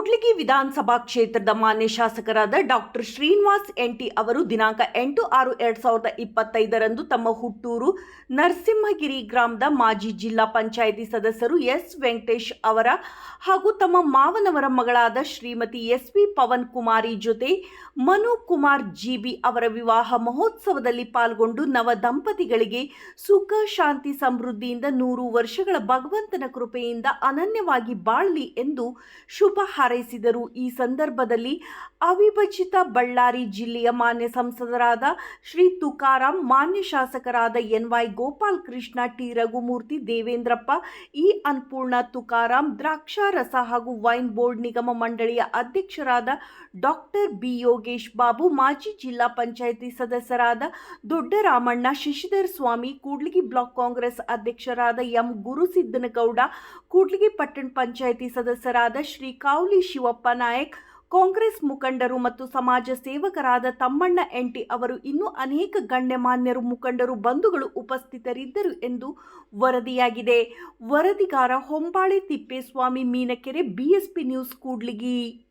ಕೂಡ್ಲಿಗಿ ವಿಧಾನಸಭಾ ಕ್ಷೇತ್ರದ ಮಾನ್ಯ ಶಾಸಕರಾದ ಡಾಕ್ಟರ್ ಶ್ರೀನಿವಾಸ್ ಎಂಟಿ ಅವರು ದಿನಾಂಕ ಎಂಟು ಆರು ಎರಡ್ ಸಾವಿರದ ಇಪ್ಪತ್ತೈದರಂದು ತಮ್ಮ ಹುಟ್ಟೂರು ನರಸಿಂಹಗಿರಿ ಗ್ರಾಮದ ಮಾಜಿ ಜಿಲ್ಲಾ ಪಂಚಾಯಿತಿ ಸದಸ್ಯರು ಎಸ್ ವೆಂಕಟೇಶ್ ಅವರ ಹಾಗೂ ತಮ್ಮ ಮಾವನವರ ಮಗಳಾದ ಶ್ರೀಮತಿ ಎಸ್ ವಿ ಪವನ್ ಕುಮಾರಿ ಜೊತೆ ಮನು ಕುಮಾರ್ ಜಿಬಿ ಅವರ ವಿವಾಹ ಮಹೋತ್ಸವದಲ್ಲಿ ಪಾಲ್ಗೊಂಡು ನವ ದಂಪತಿಗಳಿಗೆ ಸುಖ, ಶಾಂತಿ, ಸಮೃದ್ಧಿಯಿಂದ ನೂರು ವರ್ಷಗಳ ಭಗವಂತನ ಕೃಪೆಯಿಂದ ಅನನ್ಯವಾಗಿ ಬಾಳಲಿ ಎಂದು ಶುಭ ಈ ಸಂದರ್ಭದಲ್ಲಿ ಅವಿಭಜಿತ ಬಳ್ಳಾರಿ ಜಿಲ್ಲೆಯ ಮಾನ್ಯ ಸಂಸದರಾದ ಶ್ರೀ ತುಕಾರಾಂ, ಮಾನ್ಯ ಶಾಸಕರಾದ N Y Gopal Krishna T. Raghumurthy, Devendrappa, E. Annapurna Tukaram, ದ್ರಾಕ್ಷಾರಸ ಹಾಗೂ ವೈನ್ ಬೋರ್ಡ್ ನಿಗಮ ಮಂಡಳಿಯ ಅಧ್ಯಕ್ಷರಾದ ಡಾಕ್ಟರ್ ಬಿ. ಯೋಗೇಶ್ ಬಾಬು, ಮಾಜಿ ಜಿಲ್ಲಾ ಪಂಚಾಯಿತಿ ಸದಸ್ಯರಾದ ದೊಡ್ಡರಾಮಣ್ಣ, ಶಶಿಧರ್ ಸ್ವಾಮಿ, ಕೂಡ್ಲಿಗಿ ಬ್ಲಾಕ್ ಕಾಂಗ್ರೆಸ್ ಅಧ್ಯಕ್ಷರಾದ ಎಂ. ಗುರುಸಿದ್ದನಗೌಡ, ಕೂಡ್ಲಿಗಿ ಪಟ್ಟಣ ಪಂಚಾಯಿತಿ ಸದಸ್ಯರಾದ ಶ್ರೀ ಕಾವ್ಲಿ ಶಿವಪ್ಪ ನಾಯಕ್ ಕಾಂಗ್ರೆಸ್ ಮುಖಂಡರು ಮತ್ತು ಸಮಾಜ ಸೇವಕರಾದ ತಮ್ಮಣ್ಣ ಎಂಟಿ ಅವರು ಇನ್ನೂ ಅನೇಕ ಗಣ್ಯಮಾನ್ಯರು, ಮುಖಂಡರು, ಬಂಧುಗಳು ಉಪಸ್ಥಿತರಿದ್ದರು ಎಂದು ವರದಿಯಾಗಿದೆ. ವರದಿಗಾರ ಹೊಂಬಾಳೆ ತಿಪ್ಪೇಸ್ವಾಮಿ, ಮೀನಕೆರೆ, ಬಿಎಸ್ಪಿ ನ್ಯೂಸ್, ಕೂಡ್ಲಿಗಿ.